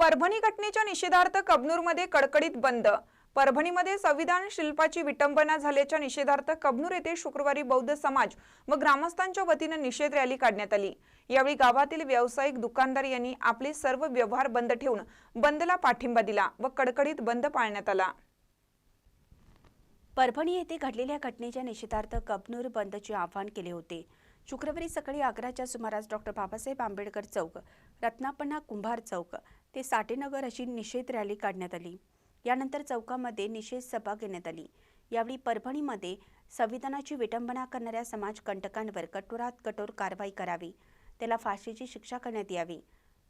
परभणी घटनेच्या निषेधार्थ कबनूरमध्ये कडकडीत बंद. परभणीमध्ये संविधान शिल्पाची विटंबना झाल्याच्या निषेधार्थ कबनूर येथे शुक्रवारी बौद्ध समाज व ग्रामस्थांच्या वतीने निषेध रॅली काढण्यात आली. यावेळी गावातील व्यावसायिक दुकानदार यांनी आपले सर्व व्यवहार बंद ठेवून बंदला पाठिंबा दिला व कडकडीत बंद पाळण्यात आला. परभणी येथे घडलेल्या घटनेच्या निषेधार्थ कबनूर बंदचे आवाहन केले होते. शुक्रवारी सकाळी अकराच्या सुमारास डॉक्टर बाबासाहेब आंबेडकर चौक रत्नापन्ना कुंभार चौक ते साठेनगर अशी निषेध रॅली काढण्यात आली. यानंतर चौकामध्ये निषेध सभा घेण्यात आली. यावेळी परभणीमध्ये संविधानाची विटंबना करणाऱ्या समाजकंटकांवर कठोरात कठोर कारवाई करावी. त्याला फाशीची शिक्षा करण्यात यावी.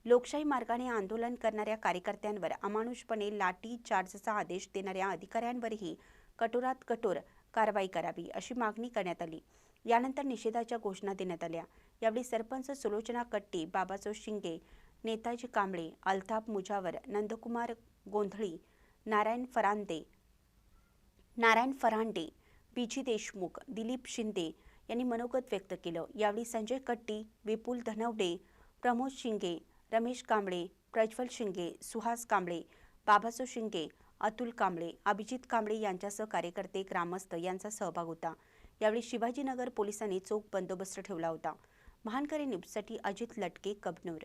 लोकशाही मार्गाने आंदोलन करणाऱ्या कार्यकर्त्यांवर अमानुषपणे लाठी चार्जचा आदेश देणाऱ्या अधिकाऱ्यांवरही कठोरात कठोर कारवाई करावी अशी मागणी करण्यात आली. यानंतर निषेधाच्या घोषणा देण्यात आल्या. यावेळी सरपंच सुलोचना कट्टी बाबाचो शिंगे नेताजी कांबळे अल्ताप मुजावर नंदकुमार गोंधळी नारायण फरांदे नारायण फरांडे बीजी देशमुख दिलीप शिंदे यांनी मनोगत व्यक्त केलं. यावेळी संजय कट्टी विपुल धनवडे प्रमोद शिंगे रमेश कांबळे प्रज्वल शिंगे सुहास कांबळे बाबासो शिंगे अतुल कांबळे अभिजित कांबळे यांच्यासह कार्यकर्ते ग्रामस्थ यांचा सहभाग होता. यावेळी शिवाजीनगर पोलिसांनी चोख बंदोबस्त ठेवला होता. महानकरी न्यूजसाठी अजित लटके कबनूर.